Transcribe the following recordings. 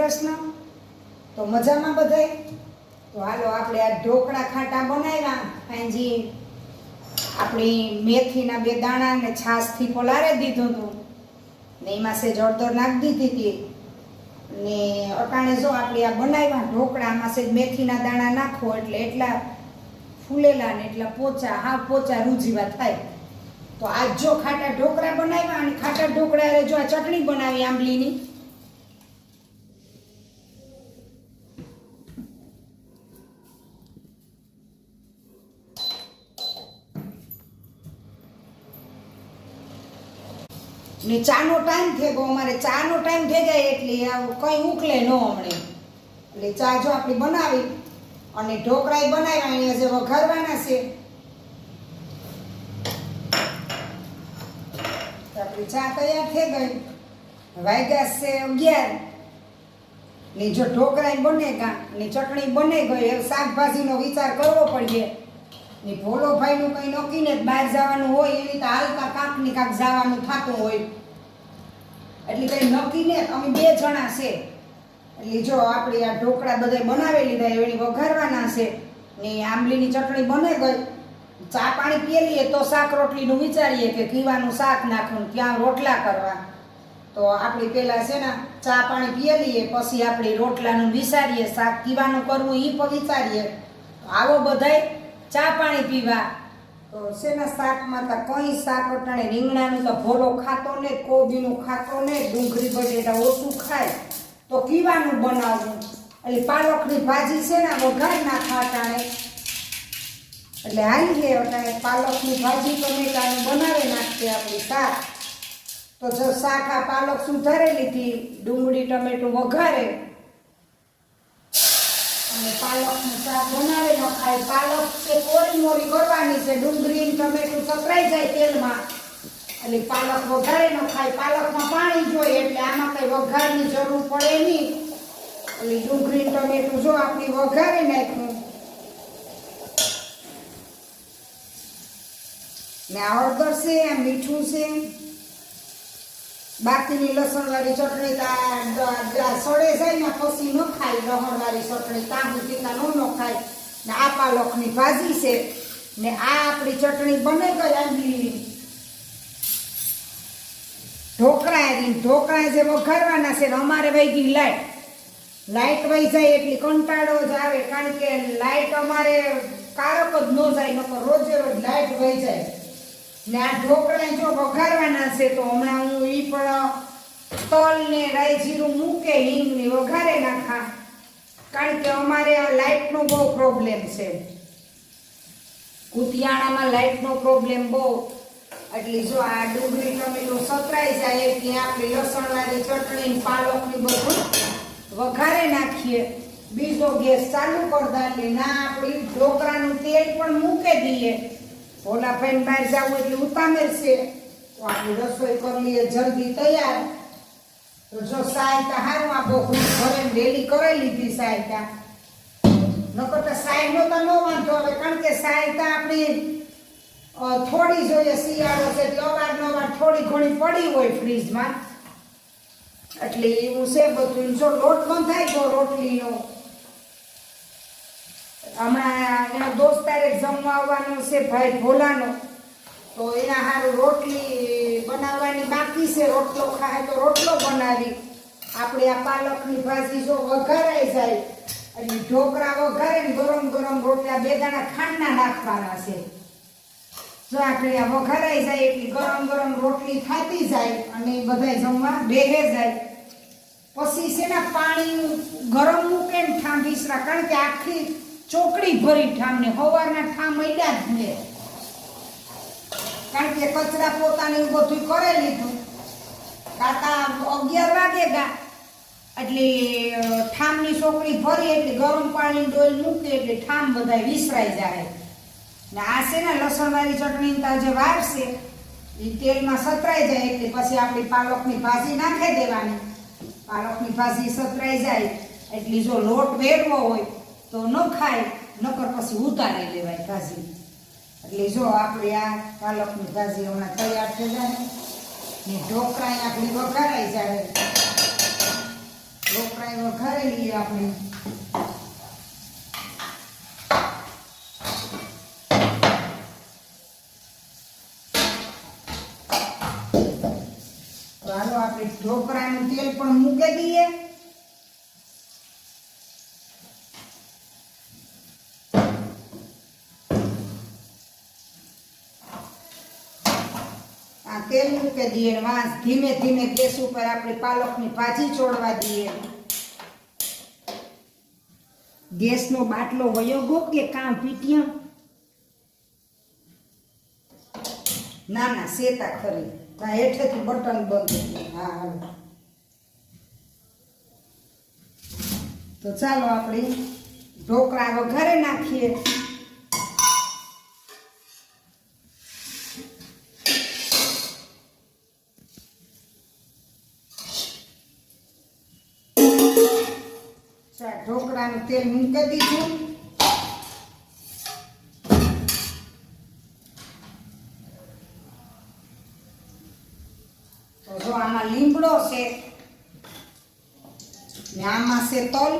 કૃષ્ણ? તો મજામાં બધાય? તો હાલો, આપણે આ ઢોકળા ખાટા બનાવ્યા. હાંજી આપણી મેથીના બે દાણા ને છાશથી પલારે દીધું હતું. ને એમાં સેજ અડદર નાખી દીધી હતી. ને અટાણે જો આપણે આ બનાવ્યા ઢોકળા, આમાં સેજ મેથીના દાણા નાખો, એટલે એટલા ફૂલેલા ને એટલા પોચા, હા, પોચા રૂજીવા થાય. તો આજ જો ખાટા ઢોકળા બનાવ્યા અને ખાટા ઢોકળા જો આ ચટણી બનાવી આંબલીની ને ચાનો ટાઈમ થઈ ગયો અમારે ચાનો ટાઈમ થઈ જાય એટલે કંઈ ઉકલે ન હમણે એટલે ચા જો આપણે બનાવી અને ઢોકળા બનાવ્યા, અહીંયા જે વઘારવાના છે. આપણી ચા તૈયાર થઈ ગઈ. વાગ્યા છે અગિયાર. ને જો ઢોકળા બને કા, ને ચટણી બને ગઈ. હવે શાકભાજીનો વિચાર કરવો પડે ને ભોલો ભાઈનું કંઈ નક્કી ને બહાર જવાનું હોય, એવી રીતે હાલતા કાંક ને કાંક જવાનું થતું હોય. એટલે કઈ નક્કી ને અમે બે જણા છે. એટલે જો આપણે આ ઢોકળા બધા બનાવી લીધા એની વઘારવાના છે ને આંબલીની ચટણી બને ગઈ. ચા પાણી પીએ લઈએ તો શાક રોટલીનું વિચારીએ કે કીવાનું શાક નાખવું ત્યાં રોટલા કરવા. તો આપણે પહેલાં છે ને ચા પાણી પીએ લઈએ, પછી આપણે રોટલાનું વિચારીએ, શાક કીવાનું કરવું એ પણ વિચારીએ. આવો બધાય ચા પાણી પીવા. તો શેના શાકમાં તો કઈ શાક અટાણે રીંગણાનું તો ભોલો ખાતો ને, કોબીનું ખાતો ને, ડુંગળી, બટેટા ઓછું ખાય, તો કીવાનું બનાવવું એટલે પાલકની ભાજી છે ને વઘાર નાખા અટાણે એટલે આવી લે અટાણે પાલકની ભાજી ટમેટાનું બનાવી નાખીએ આપણી શાક. તો જો શાક આ પાલક સુધારેલી હતી ડુંગળી, ટમેટું વઘારે અને પાલકનું શાક બનાવે ન ખાય. પાલક છે કોરી મોરી કરવાની છે. ડુંગળી ટમેટું સપરાઈ જાય તેલમાં. એટલે પાલક વઘારે ન ખાય. પાલકમાં પાણી જોઈએ એટલે આમાં કંઈ વઘારની જરૂર પડે નહીં. એટલે ડુંગળી ટમેટું જો આપણે વઘારે નાખ્યું. ને આ હળદર આ મીઠું છે. બાકીની લસણવાળી ચટણી સડે જાય ને પછી ન ખાય, લહણવાળી ચટણી તાંબુ સુધી ન ન ખાય. ને આ પાલકની ભાજી છે. ને આ આપણી ચટણી બને ગઈ આંબલી. ઢોકળા એની ઢોકળા જે વઘારવાના છે અમારે વહી ગઈ લાઈટ. લાઈટ વહી જાય એટલી કંટાળો જ આવે, કારણ કે લાઈટ અમારે કારક જ ન જાય, નકર રોજે રોજ લાઈટ વહી જાય. ને આ ઢોકળા જો વઘારવાના છે, તો હમણાં હું એ પણ તલ ને રાઈ મૂકે હિંગ ને વઘારે નાખા. કારણ કે અમારે આ લાઇટનો બહુ પ્રોબ્લેમ છે. કુતિયાણામાં લાઇટનો પ્રોબ્લેમ બહુ. એટલે જો આ ડુંગળી ટમેટો સતરાઈ જાય, એટલે આપણે લસણવાળી ચટણી પાલકની બધું વઘારે નાખીએ. બીજો ગેસ ચાલુ કરતા એટલે ના, આપણી ઢોકળાનું તેલ પણ મૂકે દઈએ. ભોલા ભાઈને બહાર જવું એટલે ઉતામેર છે. તો આપણે રસોઈ કરી લઈએ જલ્દી તૈયાર. તો જો સાયતા હારું, આ બહુ ઘરે રેડી કરી લીધી સાયતા નકર તો સાય નો તો ન વાંધો આવે, કારણ કે સાયતા આપણી થોડી જોઈએ શિયાળો છે એટલે અવારનવાર થોડી ઘણી પડી હોય ફ્રીજમાં. એટલે એવું છે બધું. જો લોટ બંધાય તો રોટલીનો. હમણાં એનો દોસ્તારે જમવા આવવાનો છે ભાઈ ભોલાનો. તો એના સારું રોટલી બનાવવાની બાકી છે. રોટલો ખાય તો રોટલો બનાવી. આપણે આ પાલકની ભાજી જો વઘારાઈ જાય, અને ઢોકળા વઘારે ગરમ ગરમ રોટલા બે દાણા ખાંડના નાખવાના છે. જો આપણે આ વઘારાઈ જાય એટલી ગરમ ગરમ રોટલી ખાતી જાય અને બધા જમવા બેહે જાય. પછી છે ને પાણી ગરમ મૂકે ને ઠામ કારણ કે આખી ચોકડી ભરી ઠામ ને સવારના ઠામ અડ્યા જ ને કારણ કે કચરા પોતાને બધું કરે લીધું. કાકા અગિયાર વાગે ગા. એટલે ઠામની ચોકડી ભરી એટલે ગરમ પાણી ડોલ મૂકે એટલે ઠામ બધા વિસરાઈ જાય. ને આ છે ને લસણવાળી ચટણી તો જે વાર એ તેલમાં સતરાઈ જાય એટલે પછી આપણી પાલકની ભાજી નાખી દેવાની. પાલકની ભાજી સતરાઈ જાય. એટલે જો લોટ વેરવો હોય તો ન ખાય, નકર પછી ઉતારી લેવાય ભાજી. એટલે જો આપણે આ પાલકની ભાજી હમણાં તૈયાર થઈ જાય ને ઢોકળા આપણી વઘારાઈ જાય. વઘારી લઈએ આપણે. હાલો આપણે ઢોકળાનું તેલ પણ મૂકી દઈએ આ તેલ મૂકી દઈએ વાંસ ધીમે ધીમે ગેસ ઉપર આપણે પાલકની ભાજી ચોડવા દઈએ. ગેસનો બાટલો વયો કે કામ પીટિયા? ના ના, સેતા ખરી. આ હેઠેથી બટન બંધ હા, હાલો. તો ચાલો આપણે ઢોકળા વઘારે નાખીએ. ચાલ તેલ મૂકી દીધું તો જો આમાં લીમડો છે, ને આમાં છે તલ,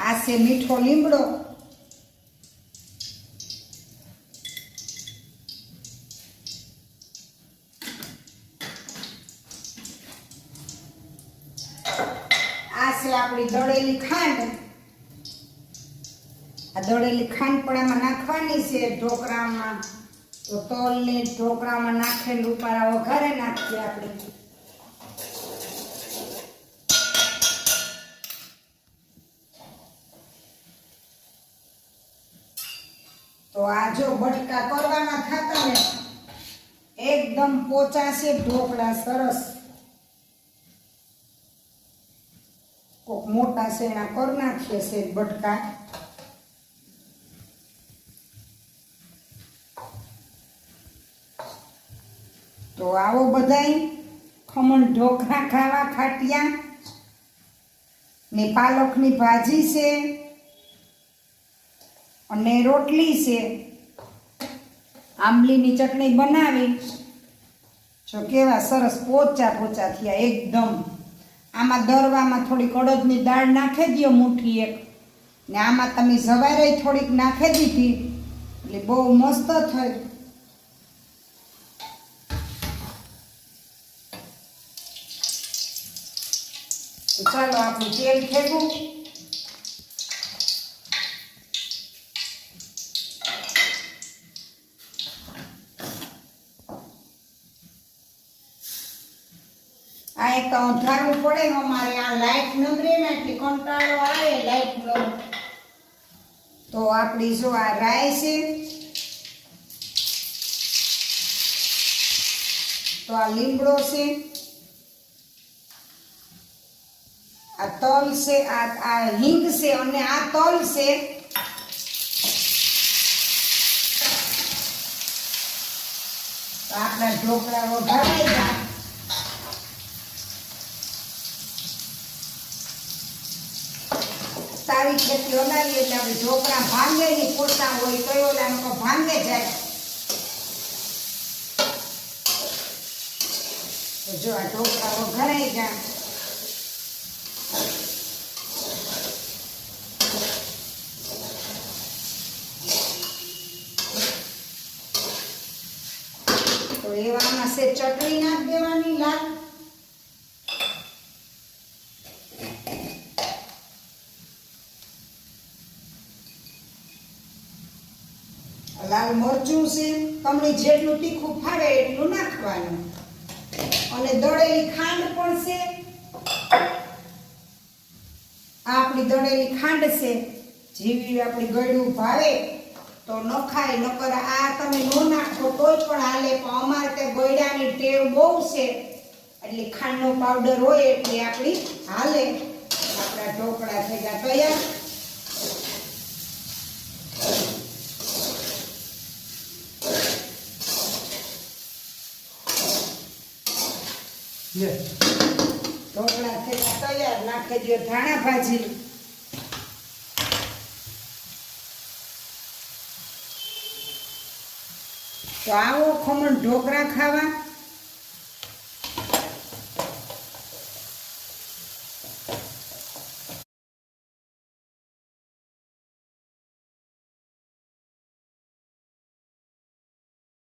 આ છે મીઠો લીમડો આ છે આપણી દળેલી ખાંડ આ દળેલી ખાંડ પણ આમાં નાખવાની છે ઢોકળામાં તો તલને ઢોકળામાં નાખેલું પારા વઘારે નાખીએ આપણે. તો આ જો બટકા કરવાના થતા ને, એકદમ પોચા છે ઢોકળા સરસ. કોક મોટા શેણા કર નાખીએ છે બટકા તો આવો બધાય, ખમણ ઢોકળા ખાવા ખાટિયા. ને પાલકની ભાજી છે. અને રોટલી છે. આંબલીની ચટણી બનાવી. જો કેવા સરસ પોચા પોચા થયા એકદમ. આમાં દરવામાં થોડીક અડદની દાળ નાખી દો મુઠ્ઠી એક. ને આમાં તમે જવારે થોડીક નાખી દીધી. એટલે બહુ મસ્ત થઈ. તો ચાલો આપણું તેલ ફેંકું આ એક અંધારું પડે ને અમારે આ લાઈટ નંબરી ને એટલે કંટાળો આવે, લાઈટ નો. તો આપણી જો આ રાય છે, તો આ લીમડો છે. આ તલ છે, આ હિંગ છે અને આ તલ છે. આપણા ઢોકળા વઘારાઈ ગયા સારી ખેતી બનાવીએ એટલે આપણે ઢોકળા ભાંગે ની પોતા હોય તો ઓલા લોકો ભાંગે જાય. જો આ ઢોકળા વઘારાઈ ગયા તો એવામાં સે ચટણી નાખ દેવાની લાલ. લાલ મરચું છે તમને જેટલું તીખું ફાવે એટલું નાખવાનું. અને દળેલી ખાંડ પણ છે. આ આપણી દળેલી ખાંડ છે. જેવી આપણી ગળ્યું ભાવે તો ન ખાય નકર આ તમે ન નાખો કોઈ પણ હાલે. પણ અમારે તે ગોયડાની ટેવ બહુ છે. એટલે ખાંડનો પાવડર હોય એટલે આપણી હાલે. આપણા ઢોકળા થઈ ગયા તૈયાર ઢોકળા થઈ ગયા તૈયાર નાખે જો ધાણા ભાજી. તો આવો ખમણ ઢોકળા ખાવા.